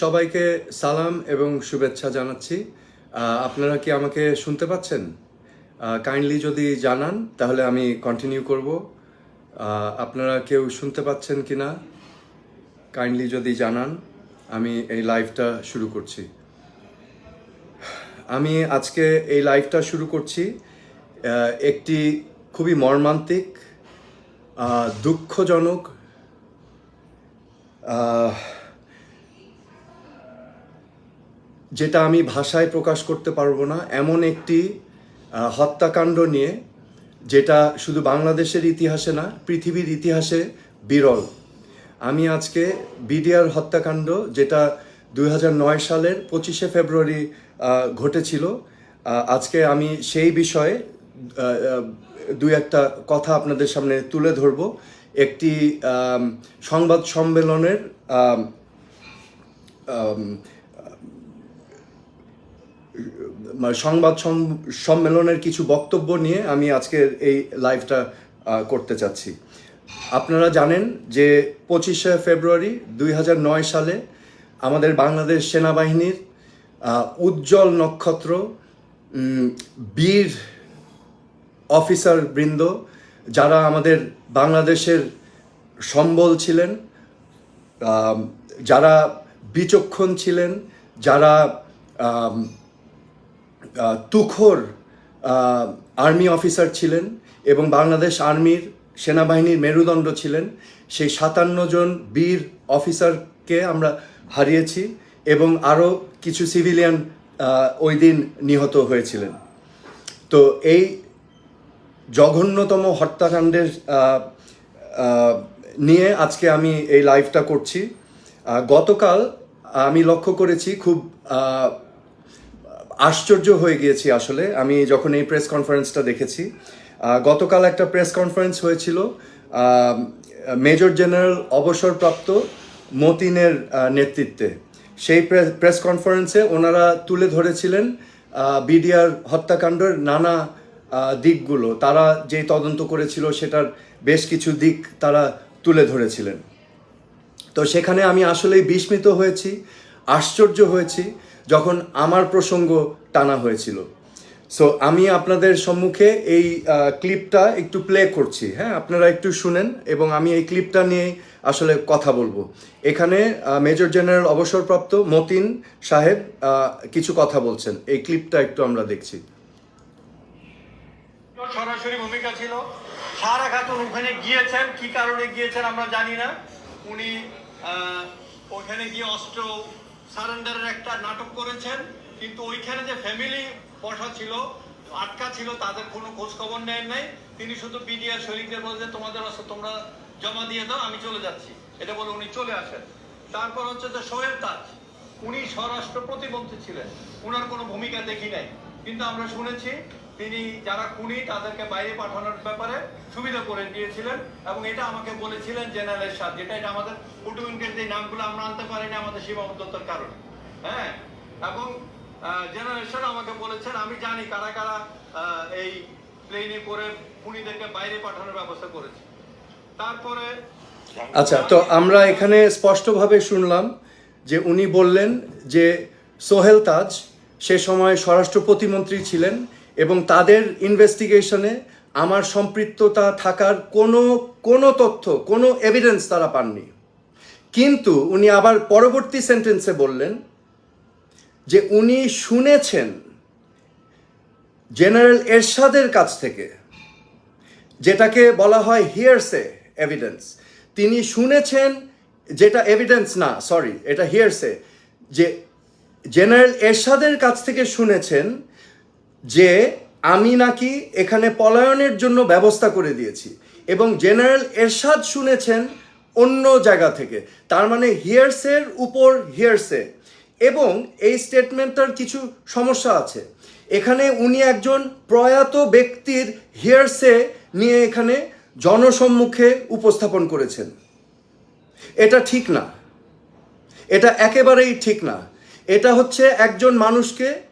সবাইকে সালাম এবং শুভেচ্ছা জানাচ্ছি। আপনারা কি আমাকে শুনতে পাচ্ছেন? কাইন্ডলি যদি জানান, তাহলে আমি কন্টিনিউ করব। আপনারা কেউ শুনতে পাচ্ছেন কি না কাইন্ডলি যদি জানান, আমি এই লাইভটা শুরু করছি। আমি আজকে এই লাইভটা শুরু করছি একটি খুবই মর্মান্তিক দুঃখজনক যেটা আমি ভাষায় প্রকাশ করতে পারব না, এমন একটি হত্যাকাণ্ড নিয়ে, যেটা শুধু বাংলাদেশের ইতিহাসে না, পৃথিবীর ইতিহাসে বিরল। আমি আজকে বিডিআর হত্যাকাণ্ড, যেটা দু হাজার নয় সালের পঁচিশে ফেব্রুয়ারি ঘটেছিল আজকে আমি সেই বিষয়ে দুই একটা কথা আপনাদের সামনে তুলে ধরব। একটি সংবাদ সম্মেলনের সংবাদ সম্মেলনের কিছু বক্তব্য নিয়ে আমি আজকের এই লাইভটা করতে চাচ্ছি। আপনারা জানেন যে পঁচিশে ফেব্রুয়ারি দুই হাজার নয় সালে আমাদের বাংলাদেশ সেনাবাহিনীর উজ্জ্বল নক্ষত্র বীর অফিসার বৃন্দ যারা আমাদের বাংলাদেশের সম্বল ছিলেন যারা বিচক্ষণ ছিলেন, যারা তুখোর আর্মি অফিসার ছিলেন এবং বাংলাদেশ আর্মির সেনাবাহিনীর মেরুদণ্ড ছিলেন। সেই সাতান্ন জন বীর অফিসারকে আমরা হারিয়েছি এবং আরও কিছু সিভিলিয়ান ওই দিন নিহত হয়েছিলেন। তো এই জঘন্যতম হত্যাকাণ্ডের নিয়ে আজকে আমি এই লাইভটা করছি। গতকাল আমি লক্ষ্য করেছি খুব আশ্চর্য হয়ে গিয়েছি আসলে। আমি যখন এই প্রেস কনফারেন্সটা দেখেছি গতকাল একটা প্রেস কনফারেন্স হয়েছিল মেজর জেনারেল অবসরপ্রাপ্ত মতিনের নেতৃত্বে। সেই প্রেস কনফারেন্সে ওনারা তুলে ধরেছিলেন বিডিআর হত্যাকাণ্ডের নানা দিকগুলো। তারা যে তদন্ত করেছিল সেটার বেশ কিছু দিক তারা তুলে ধরেছিলেন। তো সেখানে আমি আসলেই বিস্মিত হয়েছি, আশ্চর্য হয়েছি যখন আমার প্রসঙ্গ টানা হয়েছিল। সো আমি আপনাদের সম্মুখে এই ক্লিপটা একটু প্লে করছি। হ্যাঁ আপনারা একটু শুনেন এবং আমি এই ক্লিপটা নিয়ে আসলে কথা বলব। এখানে মেজর জেনারেল অবসরপ্রাপ্ত মতিন সাহেব কিছু কথা বলছেন। এই ক্লিপটা একটু আমরা দেখছি। সরাসরি ভূমিকা ছিল। সারা খাতুন ওখানে গিয়েছেন। কি কারণে গিয়েছেন আমরা জানি না। উনি ওখানে গিয়ে অস্ত্র সারেন্ডারের একটা নাটক করেছেন, কিন্তু ওইখানে যে ফ্যামিলি বসা ছিল, আটকা ছিল, তাদের কোনো খোঁজ খবর নেন নাই। তিনি শুধু বিডিআর শরীরদের যে, তোমাদের অস্ত্র তোমরা জমা দিয়ে দাও, আমি চলে যাচ্ছি। এটা বলে উনি চলে আসেন। তারপর হচ্ছে যে সোহেল তাজ, উনি স্বরাষ্ট্র প্রতিমন্ত্রী ছিলেন। ওনার কোনো ভূমিকা দেখি নাই। কিন্তু আমরা শুনেছি তিনি যারা খুনি, তাদেরকে বাইরে পাঠানোর ব্যাপারে সুবিধা করে দিয়েছিলেন এবং এটা আমাকে বলেছিলেন জেনারেল এরশাদ, যেটা এটা আমাদের কুটুমিনকের যে নামগুলো আমরা আনতে পারিনি আমাদের সীমাবদ্ধতার কারণে। হ্যাঁ? এবং জেনারেল এরশাদ আমাকে বলেছেন, আমি জানি কারা কারা এই প্লেনে করে খুনিদেরকে বাইরে পাঠানোর ব্যবস্থা করেছে। তারপরে আচ্ছা তো আমরা এখানে স্পষ্টভাবে শুনলাম যে উনি বললেন যে সোহেল তাজ সে সময় স্বরাষ্ট্র প্রতিমন্ত্রী ছিলেন এবং তাদের ইনভেস্টিগেশনে আমার সম্পৃক্ততা থাকার কোনো কোনো তথ্য, কোনো এভিডেন্স তারা পাননি। কিন্তু উনি আবার পরবর্তী সেন্টেন্সে বললেন যে উনি শুনেছেন জেনারেল এরশাদের কাছ থেকে, যেটাকে বলা হয় হিয়ারসে এভিডেন্স তিনি শুনেছেন যেটা এভিডেন্স না সরি এটা হিয়ারসে যে জেনারেল এরশাদের কাছ থেকে শুনেছেন যে আমি নাকি এখানে পলায়নের জন্য ব্যবস্থা করে দিয়েছি এবং জেনারেল এরশাদ শুনেছেন অন্য জায়গা থেকে। তার মানে হিয়ারসের উপর হিয়ারসে। এবং এই স্টেটমেন্টটার কিছু সমস্যা আছে। এখানে উনি একজন প্রয়াত ব্যক্তির হিয়ারসে নিয়ে এখানে জনসম্মুখে উপস্থাপন করেছেন। এটা ঠিক না। এটা একেবারেই ঠিক না। এটা হচ্ছে একজন মানুষকে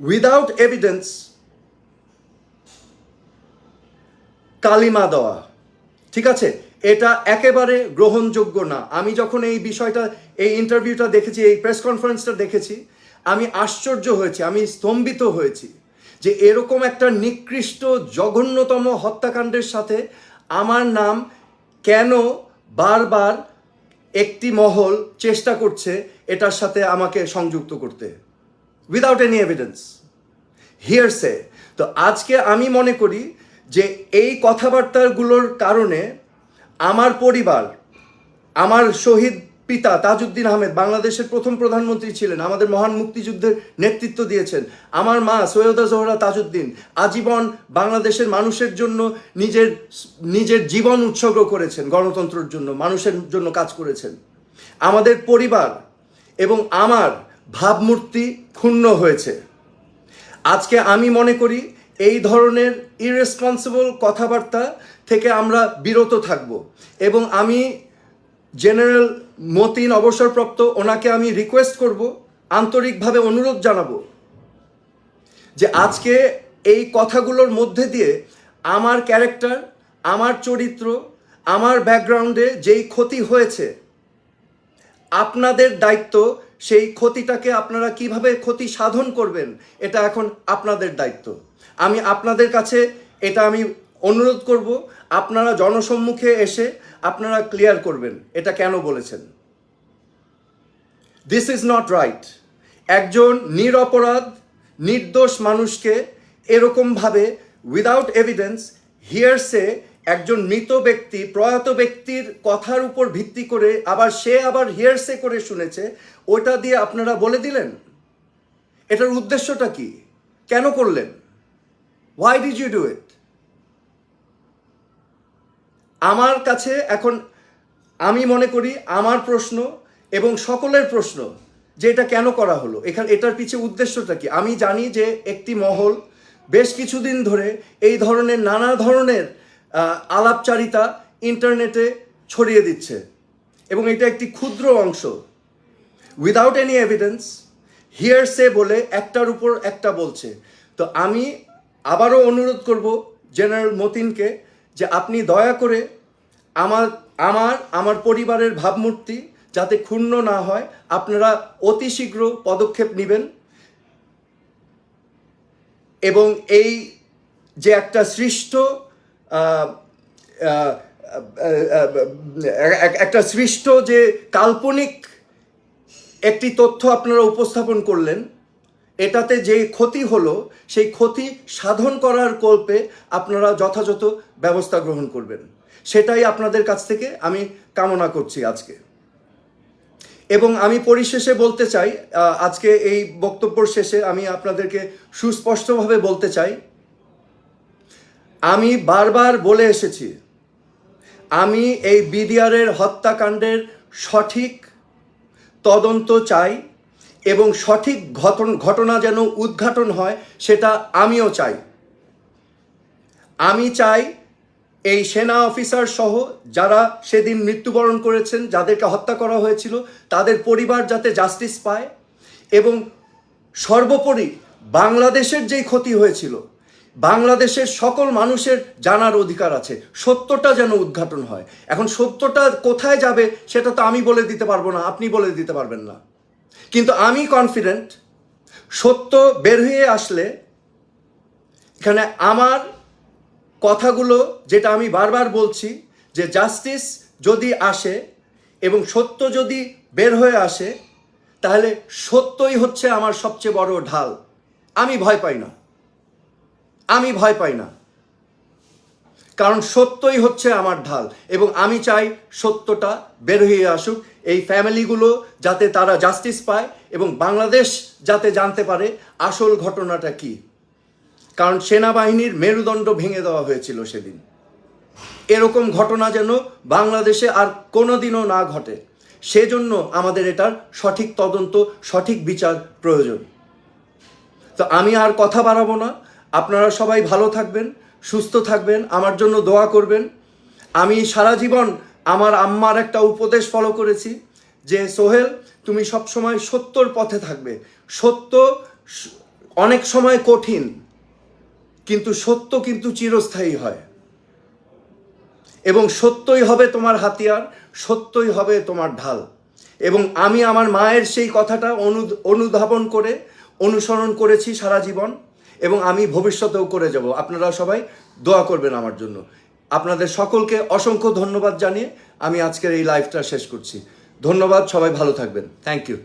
উইদাউট এভিডেন্স কালিমা দেওয়া। ঠিক আছে? এটা একেবারে গ্রহণযোগ্য না। আমি যখন এই বিষয়টা, এই ইন্টারভিউটা দেখেছি, এই প্রেস কনফারেন্সটা দেখেছি, আমি আশ্চর্য হয়েছি, আমি স্তম্ভিত হয়েছি যে এরকম একটা নিকৃষ্ট, জঘন্যতম হত্যাকাণ্ডের সাথে আমার নাম কেন বারবার একটি মহল চেষ্টা করছে এটার সাথে আমাকে সংযুক্ত করতে? উইদাউট এনি এভিডেন্স হিয়ারসে তো আজকে আমি মনে করি যে এই কথাবার্তাগুলোর কারণে আমার পরিবার, আমার শহীদ পিতা তাজউদ্দিন আহমেদ বাংলাদেশের প্রথম প্রধানমন্ত্রী ছিলেন, আমাদের মহান মুক্তিযুদ্ধের নেতৃত্ব দিয়েছেন, আমার মা সৈয়দা জোহরা তাজউদ্দিন আজীবন বাংলাদেশের মানুষের জন্য নিজের নিজের জীবন উৎসর্গ করেছেন গণতন্ত্রের জন্য, মানুষের জন্য কাজ করেছেন। আমাদের পরিবার এবং আমার ভাবমূর্তি ক্ষুণ্ণ হয়েছে। আজকে আমি মনে করি এই ধরনের ইরেসপন্সিবল কথাবার্তা থেকে আমরা বিরত থাকব এবং আমি জেনারেল মতিন অবসরপ্রাপ্ত ওনাকে আমি রিকোয়েস্ট করব, আন্তরিকভাবে অনুরোধ জানাব যে আজকে এই কথাগুলোর মধ্যে দিয়ে আমার ক্যারেক্টার আমার চরিত্র, আমার ব্যাকগ্রাউন্ডে যেই ক্ষতি হয়েছে, আপনাদের দায়িত্ব সেই ক্ষতিটাকে আপনারা কীভাবে ক্ষতি সাধন করবেন, এটা এখন আপনাদের দায়িত্ব। আমি আপনাদের কাছে এটা আমি অনুরোধ করব, আপনারা জনসম্মুখে এসে আপনারা ক্লিয়ার করবেন, এটা কেন বলেছেন। দিস ইজ নট রাইট একজন নিরপরাধ, নির্দোষ মানুষকে এরকমভাবে উইদাউট এভিডেন্স হিয়ারসে একজন মৃত ব্যক্তি, প্রয়াত ব্যক্তির কথার উপর ভিত্তি করে আবার সে আবার হিয়ারসে করে শুনেছে ওটা দিয়ে আপনারা বলে দিলেন? এটার উদ্দেশ্যটা কি? কেন করলেন? Why did you do it আমার কাছে এখন, আমি মনে করি আমার প্রশ্ন এবং সকলের প্রশ্ন যে এটা কেন করা হলো? এখানে, এটার পিছিয়ে উদ্দেশ্যটা কি? আমি জানি যে একটি মহল বেশ কিছুদিন ধরে এই ধরনের, নানা ধরনের আলাপচারিতা ইন্টারনেটে ছড়িয়ে দিচ্ছে। এবং এটা একটি ক্ষুদ্র অংশ। উইদাউট এনি এভিডেন্স হিয়ার সে বলে একটার উপর একটা বলছে। তো আমি আবারও অনুরোধ করব জেনারেল মতিনকে যে আপনি দয়া করে আমার আমার আমার পরিবারের ভাবমূর্তি যাতে ক্ষুণ্ণ না হয়, আপনারা অতি শীঘ্র পদক্ষেপ নেবেন। এবং এই যে একটা সৃষ্ট একটা সৃষ্ট যে কাল্পনিক একটি তথ্য আপনারা উপস্থাপন করলেন, এটাতে যে ক্ষতি হলো, সেই ক্ষতি সাধন করার কল্পে আপনারা যথাযথ ব্যবস্থা গ্রহণ করবেন। সেটাই আপনাদের কাছ থেকে আমি কামনা করছি আজকে। এবং আমি পরিশেষে বলতে চাই আজকে এই বক্তব্যর শেষে আমি আপনাদেরকে সুস্পষ্টভাবে বলতে চাই আমি বারবার বলে এসেছি, আমি এই বিডিআরের হত্যাকাণ্ডের সঠিক তদন্ত চাই এবং সঠিক ঘটন, ঘটনা যেন উদ্ঘাটন হয় সেটা আমিও চাই। আমি চাই এই সেনা অফিসার সহ যারা সেদিন মৃত্যুবরণ করেছেন, যাদেরকে হত্যা করা হয়েছিল, তাদের পরিবার যাতে জাস্টিস পায় এবং সর্বোপরি বাংলাদেশের যেই ক্ষতি হয়েছিল বাংলাদেশের সকল মানুষের জানার অধিকার আছে। সত্যটা যেন উদ্ঘাটন হয়। এখন সত্যটা কোথায় যাবে সেটা তো আমি বলে দিতে পারব না, আপনি বলে দিতে পারবেন না। কিন্তু আমি কনফিডেন্ট সত্য বের হয়ে আসলে এখানে আমার কথাগুলো যেটা আমি বারবার বলছি, যে জাস্টিস যদি আসে এবং সত্য যদি বের হয়ে আসে, তাহলে সত্যই হচ্ছে আমার সবচেয়ে বড় ঢাল। আমি ভয় পাই না। আমি ভয় পাই না। কারণ সত্যই হচ্ছে আমার ঢাল এবং আমি চাই সত্যটা বের হয়ে আসুক। এই ফ্যামিলিগুলো যাতে তারা জাস্টিস পায় এবং বাংলাদেশ যাতে জানতে পারে আসল ঘটনাটা কি। কারণ সেনাবাহিনীর মেরুদণ্ড ভেঙে দেওয়া হয়েছিল সেদিন। এরকম ঘটনা যেন বাংলাদেশে আর কোনোদিনও না ঘটে। সেজন্য আমাদের এটার সঠিক তদন্ত, সঠিক বিচার প্রয়োজন। তো আমি আর কথা বাড়াবো না। আপনারা সবাই ভালো থাকবেন, সুস্থ থাকবেন, আমার জন্য দোয়া করবেন। আমি সারা জীবন আমার আম্মার একটা উপদেশ ফলো করেছি যে, সোহেল, তুমি সবসময় সত্যর পথে থাকবে। সত্য অনেক সময় কঠিন, কিন্তু সত্য কিন্তু চিরস্থায়ী হয়। এবং সত্যই হবে তোমার হাতিয়ার, সত্যই হবে তোমার ঢাল। এবং আমি আমার মায়ের সেই কথাটা অনু অনুধাবন করে, অনুসরণ করেছি সারা জীবন। এবং আমি ভবিষ্যতেও করে যাব। আপনারা সবাই দোয়া করবেন আমার জন্য। আপনাদের সকলকে অসংখ্য ধন্যবাদ জানিয়ে আমি আজকের এই লাইভটা শেষ করছি। ধন্যবাদ, সবাই ভালো থাকবেন। Thank you